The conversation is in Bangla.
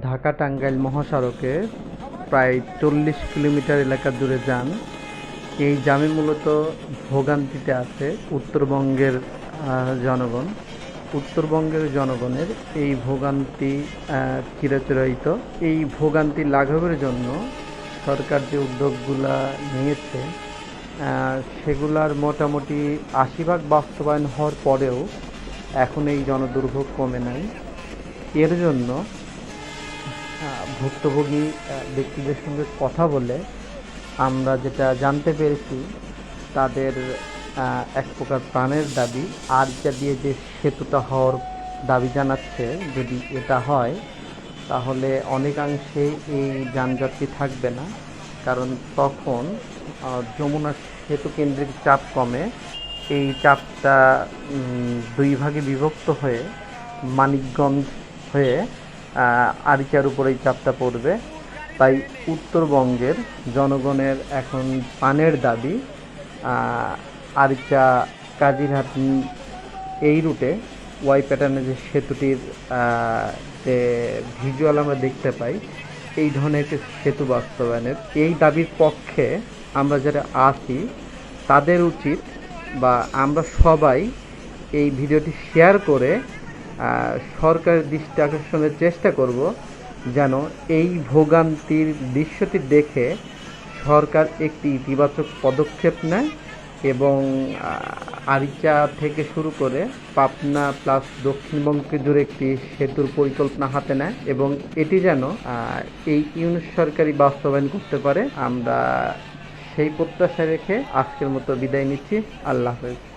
ঢাকা টাঙ্গাইল মহাসড়কে প্রায় চল্লিশ কিলোমিটার এলাকা জুড়ে যান। এই জামে মূলত ভোগান্তিতে আছে উত্তরবঙ্গের জনগণ। উত্তরবঙ্গের জনগণের এই ভোগান্তি চিরাচরিত। এই ভোগান্তি লাঘবের জন্য সরকার যে উদ্যোগগুলা নিয়েছে সেগুলার মোটামুটি আশি ভাগ বাস্তবায়ন হওয়ার পরেও এখন এই জনদুর্ভোগ কমে নাই। এর জন্য ভুক্তভোগী ব্যক্তিদের সঙ্গে কথা বলে আমরা যেটা জানতে পেরেছি, তাদের এক প্রকার প্রাণের দাবি। আর যা দিয়ে যে সেতুটা হওয়ার দাবি জানাচ্ছে, যদি এটা হয়, তাহলে অনেকাংশে এই যানজটটি থাকবে না। কারণ তখন যমুনা সেতু কেন্দ্রিক চাপ কমে। এই চাপটা দুই ভাগে বিভক্ত হয়ে মানিকগঞ্জ হয়ে আহ, আরিচার উপর এই চাপটা পড়বে। তাই উত্তরবঙ্গের জনগণের এখন পানের দাবি আরিচা কাজিরহাট এই রুটে ওয়াই প্যাটার্নের যে সেতুটির যে ভিজুয়াল আমরা দেখতে পাই এই ধরনের একটি সেতু বাস্তবায়নের এই দাবির পক্ষে আমরা যারা আছি তাদের উচিত বা আমরা সবাই এই ভিডিওটি শেয়ার করে সরকারের দৃষ্টি আকর্ষণের চেষ্টা করব যেন এই ভোগান্তির দৃশ্যটি দেখে সরকার একটি ইতিবাচক পদক্ষেপ নেয় এবং আরিচা থেকে শুরু করে পাবনা প্লাস দক্ষিণবঙ্গকে জুড়ে একটি সেতুর পরিকল্পনা হাতে নেয় এবং এটি যেন এই ইউনিট সরকারি বাস্তবায়ন করতে পারে। আমরা সেই প্রত্যাশা রেখে আজকের মতো বিদায় নিচ্ছি। আল্লাহ হাফেজ।